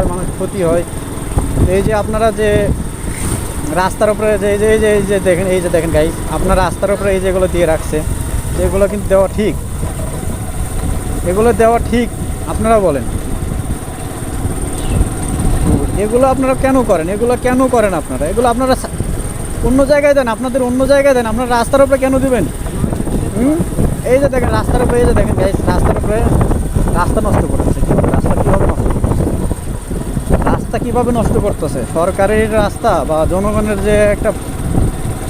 কীভাবে মানুষ ক্ষতি হয়। এই যে আপনারা যে রাস্তার উপরে যে এই যে এই যে দেখেন, এই যে দেখেন গাইস আপনার রাস্তার উপরে এই যেগুলো দিয়ে রাখছে, এগুলো কিন্তু দেওয়া ঠিক। এগুলো দেওয়া ঠিক, আপনারা বলেন। এগুলো আপনারা কেন করেন? এগুলো কেন করেন আপনারা? এগুলো আপনারা অন্য জায়গায় দেন, আপনাদের অন্য জায়গায় দেন, আপনারা রাস্তার উপরে কেন দিবেন? এই যে দেখেন, রাস্তার উপরে, এই যে দেখেন গাইস রাস্তার উপরে রাস্তা নষ্ট করতেছে কীভাবে রাস্তা কীভাবে নষ্ট করতেছে রাস্তা কীভাবে নষ্ট করতেছে? সরকারের রাস্তা বা জনগণের যে একটা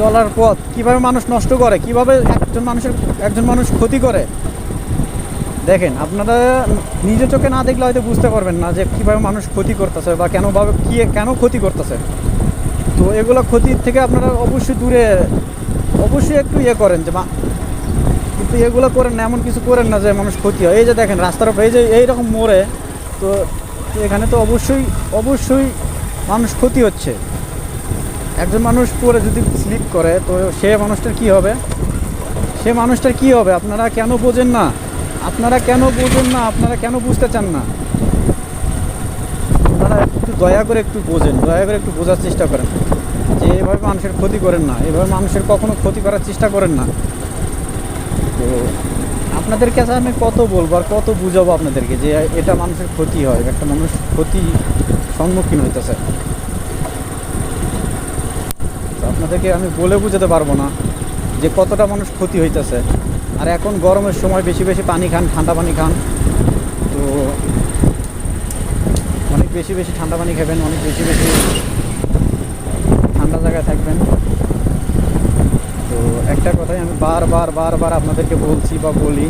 চলার পথ, কীভাবে মানুষ নষ্ট করে, কীভাবে একজন মানুষের, একজন মানুষ ক্ষতি করে? দেখেন, আপনারা নিজের চোখে না দেখলে হয়তো বুঝতে পারবেন না যে কীভাবে মানুষ ক্ষতি করতেছে বা কেন ভাবে কি, কেন ক্ষতি করতেছে। তো এগুলো ক্ষতির থেকে আপনারা অবশ্যই দূরে, অবশ্যই একটু ইয়ে করেন যে কিন্তু এগুলো করেন না, এমন কিছু করেন না যে মানুষ ক্ষতি হয়। এই যে দেখেন, রাস্তার এই যে এইরকম মোড়ে, তো তো এখানে তো অবশ্যই অবশ্যই মানুষ ক্ষতি হচ্ছে। একজন মানুষ পরে যদি স্লিপ করে, তো সে মানুষটার কি হবে? সে মানুষটার কি হবে? আপনারা কেন বোঝেন না? আপনারা কেন বোঝেন না? আপনারা কেন বুঝতে চান না? আপনারা একটু দয়া করে একটু বোঝেন, দয়া করে একটু বোঝার চেষ্টা করেন যে এভাবে মানুষের ক্ষতি করেন না। এভাবে মানুষের কখনো ক্ষতি করার চেষ্টা করেন না। তো আপনাদের কাছে আমি কত বলব আর কত বুঝাবো আপনাদেরকে যে এটা মানুষের ক্ষতি হয়, একটা মানুষ ক্ষতি সম্মুখীন হইতেছে। আপনাদেরকে আমি বলে বুঝাতে পারব না যে কতটা মানুষ ক্ষতি হইতেছে। আর এখন গরমের সময় বেশি বেশি পানি খান, ঠান্ডা পানি খান। তো অনেক বেশি বেশি ঠান্ডা পানি খাবেন, অনেক বেশি বেশি ঠান্ডা জায়গায় থাকবেন। একটা কথাই আমি বারবার বারবার আপনাদেরকে বলছি বা বলি।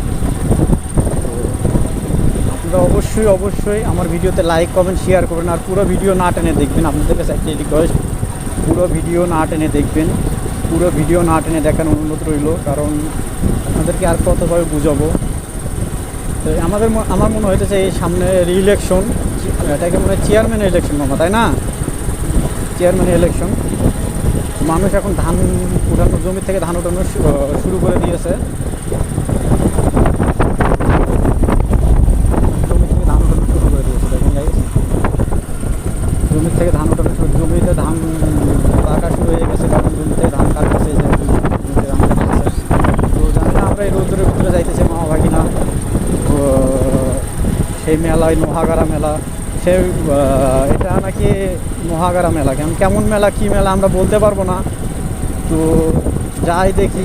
আপনারা অবশ্যই অবশ্যই আমার ভিডিওতে লাইক কমেন্ট শেয়ার করবেন আর পুরো ভিডিও না টেনে দেখবেন। আপনাদের কাছে একটা রিকোয়েস্ট পুরো ভিডিও না টেনে দেখবেন। পুরো ভিডিও না টেনে দেখার অনুরোধ রইল, কারণ আপনাদেরকে আর কতভাবে বুঝাবো? তো আমাদের আমার মনে হইতেছে এই সামনে রিইলেকশন এটাকে মনে হয় চেয়ারম্যান ইলেকশন মামা, তাই না? চেয়ারম্যান ইলেকশন মানুষ এখন ধান উঠানো, জমি থেকে ধান উঠানো শুরু করে দিয়েছে। জমি থেকে ধান উঠানো শুরু করে দিয়েছে, দেখুন। জমি থেকে ধান উঠানো জমিতে ধান পাকা শুরু হয়ে গেছে, কারণ জমি থেকে ধান কাটতেছে জমিতে ধান কাটতেছে। তো জানি না আমরা এই রোদ্রের ভিতরে যাইতেছি মামা ভাগিনা সেই মেলায় নোহাগারা মেলা সে এটা নাকি মহাগারা মেলা। কেমন কেমন মেলা, কী মেলা আমরা বলতে পারব না। তো যাই দেখি।